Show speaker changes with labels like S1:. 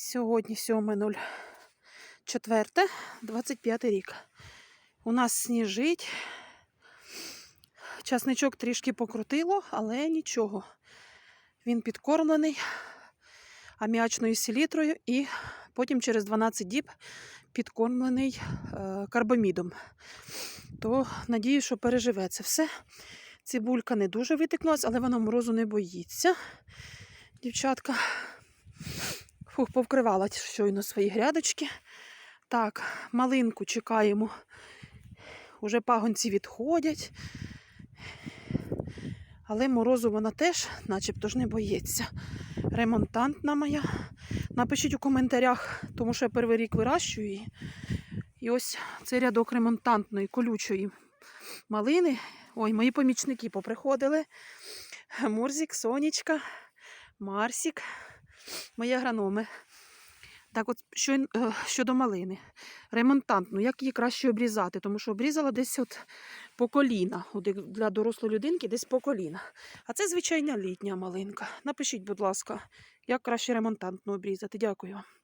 S1: Сьогодні 7.04, 25 рік. У нас сніжить. Часничок трішки покрутило, але нічого. Він підкормлений аміачною селітрою і потім через 12 діб підкормлений е, карбамідом. То надію, що переживе це все. Цибулька не дуже витикнулась, але вона морозу не боїться. Дівчатка. Фух, повкривала щойно свої грядочки. Так, малинку чекаємо. Уже пагонці відходять. Але морозу вона теж, начебто ж не боїться. Ремонтантна моя. Напишіть у коментарях, тому що я перший рік вирощую її. І ось цей рядок ремонтантної колючої малини. Ой, мої помічники поприходили. Мурзик, Сонечка, Марсік, мої агрономи. Так, от що, е, щодо малини. Ремонтантну, як її краще обрізати, тому що обрізала десь от по коліна. От для дорослої людинки десь по коліна. А це звичайна літня малинка. Напишіть, будь ласка, як краще ремонтантну обрізати. Дякую. вам.